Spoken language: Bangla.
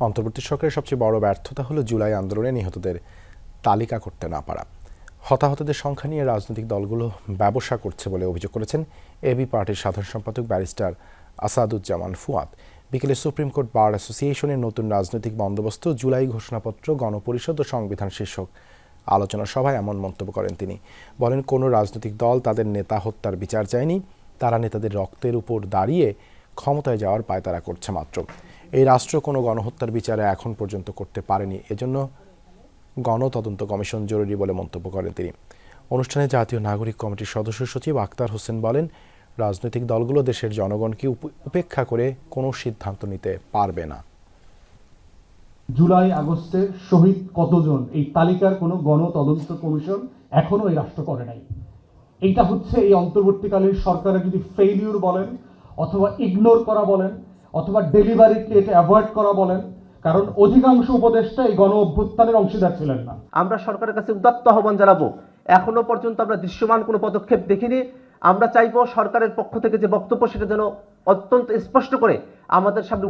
অন্তর্বর্তী সরকারের সবচেয়ে বড় ব্যর্থতা হলো জুলাই আন্দোলনে নিহতদের তালিকা করতে না পারা। হতাহতদের সংখ্যা নিয়ে রাজনৈতিক দলগুলো ব্যবসা করছে বলে অভিযোগ করেছেন এবি পার্টির সাধারণ সম্পাদক ব্যারিস্টার আসাদুজ্জামান ফুয়াদ। বিকেলে সুপ্রিম কোর্ট বার অ্যাসোসিয়েশনের নতুন রাজনৈতিক বন্দোবস্ত, জুলাই ঘোষণাপত্র, গণপরিষদ ও সংবিধান শীর্ষক আলোচনা সভায় এমন মন্তব্য করেন তিনি। বলেন, কোনো রাজনৈতিক দল তাদের নেতা হত্যার বিচার চায়নি, তারা নেতাদের রক্তের উপর দাঁড়িয়ে ক্ষমতায় যাওয়ার পায়তারা করছে মাত্র। এই রাষ্ট্র কোনো গণহত্যার বিচারে এখন পর্যন্ত করতে পারেনি। এজন্য গণতদন্ত কমিশন জরুরি বলে মন্তব্য করেন তিনি। অনুষ্ঠানে জাতীয় নাগরিক কমিটির সদস্য সচিব আক্তার হোসেন বলেন, রাজনৈতিক দলগুলো দেশের জনগণকে উপেক্ষা করে কোনো সিদ্ধান্ত নিতে পারবে না। জুলাই আগস্টে শহীদ কতজন? এই তালিকার কোনো গণ তদন্ত কমিশন এখনও এই রাষ্ট্র করে নাই। এইটা হচ্ছে এই অন্তর্বর্তীকালীন সরকারের যদি ফেইলিউর বলেন অথবা ইগনোর করা বলেন অথবা ডেলিভারিকে এটা অ্যাভয়েড করা বলেন, কারণ অধিকাংশ উপদেষ্টা এই গণ অভ্যুত্থানের অংশীদার ছিলেন না। আমরা সরকারের কাছে উদাত্ত আহ্বান জানাব, এখনও পর্যন্ত আমরা দৃশ্যমান কোনো পদক্ষেপ দেখিনি। আমরা চাইব সরকারের পক্ষ থেকে যে বক্তব্য সেটা যেন অত্যন্ত স্পষ্ট করে আমাদের সামনে